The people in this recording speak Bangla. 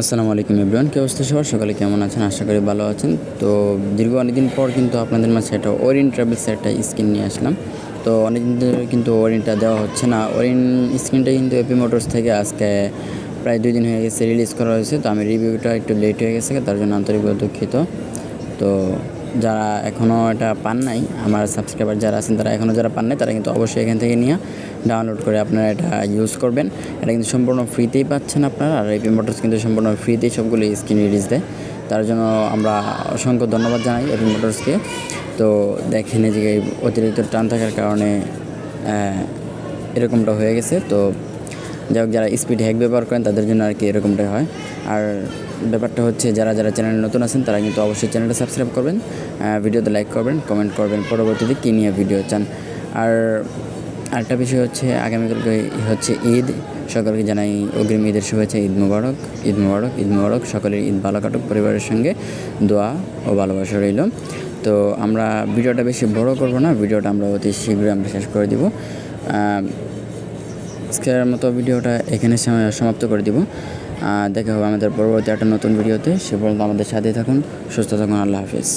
আসসালামু আলাইকুম এভরিওয়ান, কে অবস্থা সবার? সকালে কেমন আছেন? আশা করি ভালো আছেন। তো দীর্ঘ অনেকদিন পর কিন্তু আপনাদের মাঝে একটা ওরিন ট্রাভেলস একটা স্ক্রিন নিয়ে আসলাম। তো অনেকদিন ধরে কিন্তু ওরিনটা দেওয়া হচ্ছে না। ওরিন স্ক্রিনটা কিন্তু এপি মোটরস থেকে আজকে প্রায় দুই দিন হয়ে গেছে রিলিজ করা হয়েছে। তো আমি রিভিউটা একটু লেট হয়ে গেছে, তার জন্য আন্তরিকভাবে দুঃখিত। তো যারা এখনও এটা পান নাই, আমার সাবস্ক্রাইবার যারা আছেন তারা এখনও যারা পান নাই, তারা কিন্তু অবশ্যই এখান থেকে নিয়ে ডাউনলোড করে আপনারা এটা ইউজ করবেন। এটা কিন্তু সম্পূর্ণ ফ্রিতেই পাচ্ছেন আপনারা, আর এপি মোটরস কিন্তু সম্পূর্ণ ফ্রিতেই সবগুলো স্ক্রিন রিলিজ দেয়। তার জন্য আমরা অসংখ্য ধন্যবাদ জানাই এপি মোটরসকে তো দেখেন যে অতিরিক্ত টান থাকার কারণে এরকমটা হয়ে গেছে। তো যাই হোক, যারা স্পিড হ্যাক ব্যবহার করেন, তাদের জন্য আর কি এরকমটাই হয়। আর ব্যাপারটা হচ্ছে, যারা যারা চ্যানেলে নতুন আছেন, তারা কিন্তু অবশ্যই চ্যানেলটা সাবস্ক্রাইব করবেন ভিডিওতে লাইক করবেন কমেন্ট করবেন, পরবর্তীতে কী নিয়ে ভিডিও চান। আর আরেকটা বিষয় হচ্ছে, আগামীকালকে হচ্ছে ঈদ। সকলকে জানাই অগ্রিম ঈদের শুভেচ্ছা, ঈদ মুবারক ঈদ মুবারক ঈদ মুবারক। সকলের ঈদ ভালো কাটুক, পরিবারের সঙ্গে দোয়া ও ভালোবাসা রইল। তো আমরা ভিডিওটা বেশি বড় করব না, ভিডিওটা আমরা অতি শীঘ্রই আমরা শেষ করে দিব। আজকের মতো ভিডিওটা এখানে সমাপ্ত করে দিব। দেখা হবে আমাদের পরবর্তী একটা নতুন ভিডিওতে। সে পর্যন্ত আমাদের সাথে থাকুন, সুস্থ থাকুন, আল্লাহ হাফিজ।